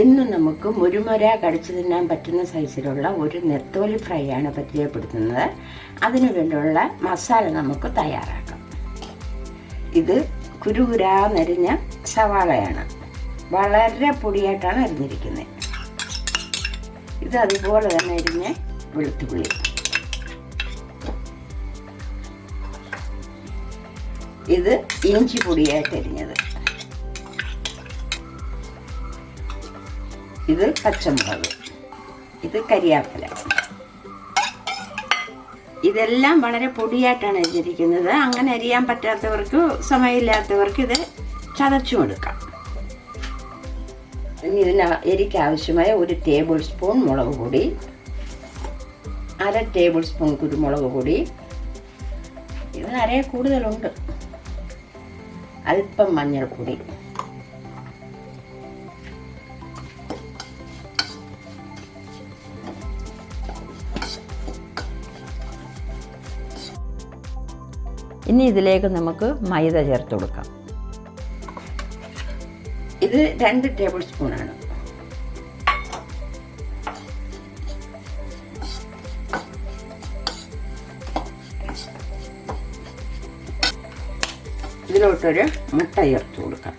ഇന്ന് നമുക്ക് മുരുമുര കടിച്ചു തിന്നാൻ പറ്റുന്ന സൈസിലുള്ള ഒരു നെത്തോലി ഫ്രൈ ആണ് പരിചയപ്പെടുത്തുന്നത്. അതിനു വേണ്ടിയുള്ള മസാല നമുക്ക് തയ്യാറാക്കാം. ഇത് കുരുകുരാ നരിഞ്ഞ സവാളയാണ്. വളരെ പൊടിയായിട്ടാണ് അരിഞ്ഞിരിക്കുന്നത്. ഇത് അതുപോലെ തന്നെ അരിഞ്ഞ വെളുത്തുള്ളി. ഇത് ഇഞ്ചി പൊടിയായിട്ട് അരിഞ്ഞത് ഇത് പച്ചമുളക്. ഇത് കരിയാപ്പില. ഇതെല്ലാം വളരെ പൊടിയായിട്ടാണ് അരിഞ്ഞിരിക്കുന്നത്. അങ്ങനെ അരിയാൻ പറ്റാത്തവർക്ക് സമയമില്ലാത്തവർക്ക് ഇത് ചതച്ചും എടുക്കാം ഇനി ഇതിന് എരിക്ക് ആവശ്യമായ ഒരു ടേബിൾ സ്പൂൺ മുളക് പൊടി അര ടേബിൾ സ്പൂൺ കുരുമുളക് പൊടി. ഇത് അരയെ കൂടുതലുണ്ട്. അല്പം മഞ്ഞൾപ്പൊടി. ഇനി ഇതിലേക്ക് നമുക്ക് മൈദ ചേർത്ത് കൊടുക്കാം. ഇത് രണ്ട് ടേബിൾ സ്പൂണാണ് ഇതിലോട്ടൊരു മുട്ട ചേർത്ത് കൊടുക്കാം.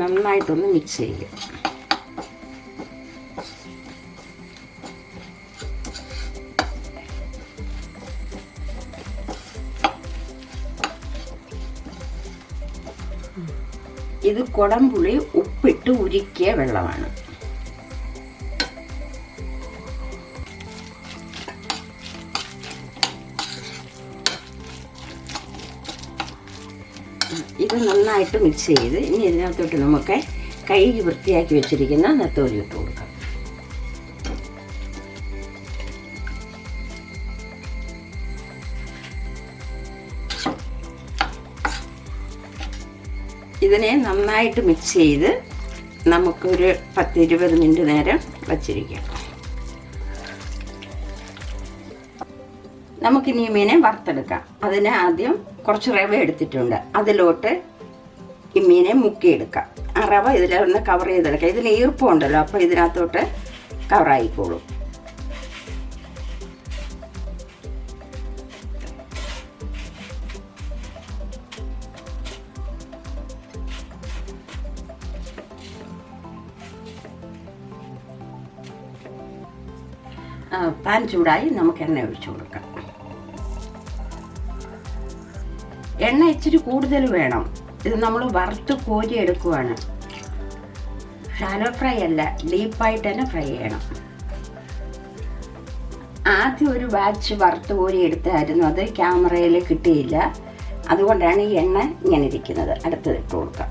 നന്നായിട്ടൊന്ന് മിക്സ് ചെയ്യുക ഇത് കുടംപുളി ഉപ്പിട്ട് ഉരുക്കിയ വെള്ളമാണ്. ഇത് നന്നായിട്ട് മിക്സ് ചെയ്ത് ഇനി ഇതിനകത്തോട്ട് നമുക്ക് കഴുകി വൃത്തിയാക്കി വെച്ചിരിക്കുന്ന നെത്തോലി ഇട്ട് കൊടുക്കാം. ഇതിനെ നന്നായിട്ട് മിക്സ് ചെയ്ത് നമുക്കൊരു പത്ത് ഇരുപത് മിനിറ്റ് നേരം വച്ചിരിക്കാം. നമുക്കിനി മീനെ വറുത്തെടുക്കാം. അതിന് ആദ്യം കുറച്ച് റവ എടുത്തിട്ടുണ്ട്. അതിലോട്ട് ഈ മീനെ മുക്കിയെടുക്കാം. ആ റവ ഇതിലൊന്ന് കവർ ചെയ്തെടുക്കാം. ഇതിന് ഈർപ്പമുണ്ടല്ലോ അപ്പോൾ ഇതിനകത്തോട്ട് കവറായിക്കോളും പാൻ ചൂടായി നമുക്ക് എണ്ണ ഒഴിച്ചു കൊടുക്കാം. എണ്ണ ഇച്ചിരി കൂടുതൽ വേണം. ഇത് നമ്മൾ വറുത്ത് കോരി എടുക്കുവാണ്. ഷാലോ ഫ്രൈ അല്ല ഡീപ്പായിട്ട് തന്നെ ഫ്രൈ ചെയ്യണം. ആദ്യം ഒരു ബാച്ച് വറുത്ത് കോരി എടുത്തായിരുന്നു അത് ക്യാമറയിൽ കിട്ടിയില്ല. അതുകൊണ്ടാണ് ഈ എണ്ണ ഇങ്ങനെ ഇരിക്കുന്നത്. അടുത്തത് ഇട്ട് കൊടുക്കാം.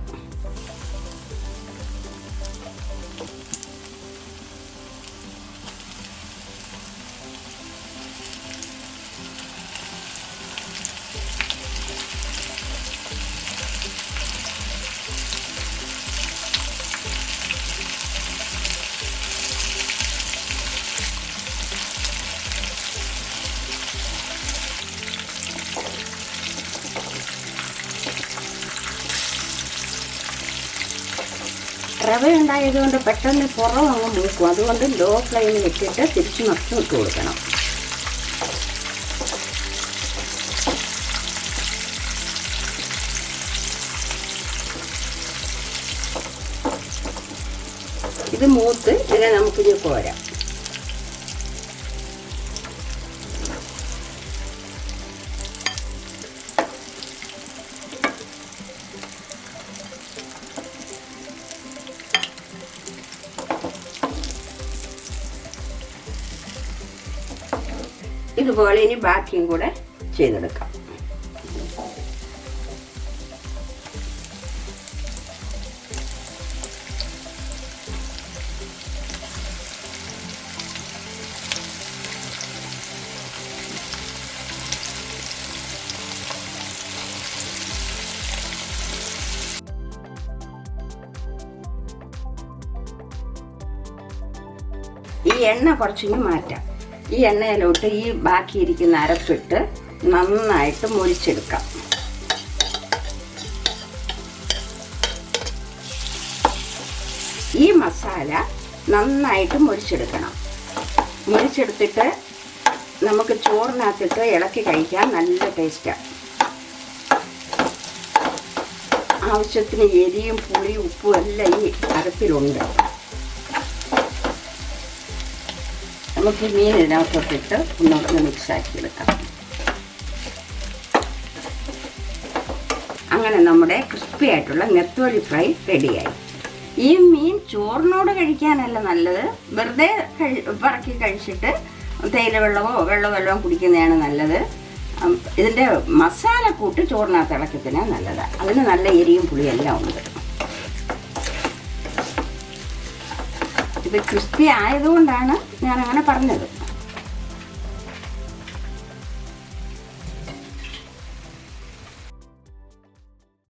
റവ ഉണ്ടായതുകൊണ്ട് പെട്ടെന്ന് പുറം മൂക്കും അതുകൊണ്ട് ലോ ഫ്ലെയിമിൽ ഇട്ടിട്ട് തിരിച്ചു മറിച്ച് ഇട്ട് കൊടുക്കണം. ഇത് മൂത്ത് ഇതിനെ നമുക്കിനി പോരാം. ഇതുപോലെ ഇനി ബാക്കിയും കൂടെ ചെയ്തെടുക്കാം. ഈ എണ്ണ കുറച്ചിങ്ങ് മാറ്റാം. ഈ എണ്ണയിലോട്ട് ഈ ബാക്കിയിരിക്കുന്ന അരപ്പിട്ട് നന്നായിട്ട് മുരിച്ചെടുക്കാം. ഈ മസാല നന്നായിട്ട് മുരിച്ചെടുക്കണം. മുരിച്ചെടുത്തിട്ട് നമുക്ക് ചോറിനകത്തിട്ട് ഇളക്കി കഴിക്കാൻ നല്ല ടേസ്റ്റാണ് ആവശ്യത്തിന് എരിയും പുളിയും ഉപ്പും എല്ലാം ഈ അരപ്പിലുണ്ട്. നമുക്ക് മീൻ ഇതിനകത്തോട്ടിട്ട് ഒന്നുകൂടെ മിക്സാക്കി എടുക്കാം. അങ്ങനെ നമ്മുടെ ക്രിസ്പി ആയിട്ടുള്ള നെത്തോലി ഫ്രൈ റെഡിയായി. ഈ മീൻ ചോറിനോട് കഴിക്കാനല്ല നല്ലത്. വെറുതെ പറക്കി കഴിച്ചിട്ട് തേയില വെള്ളമോ വെള്ളം വെള്ളമോ കുടിക്കുന്നതാണ് നല്ലത്. ഇതിന്റെ മസാല കൂട്ട് ചോറിനകത്ത് ഇളക്കത്തിനാണ് നല്ലത്. അതിന് നല്ല എരിയും പുളിയും എല്ലാം ഉണ്ട്. ഇത് ക്രിസ്പി ആയതുകൊണ്ടാണ് ഞാൻ അങ്ങനെ പറഞ്ഞത്.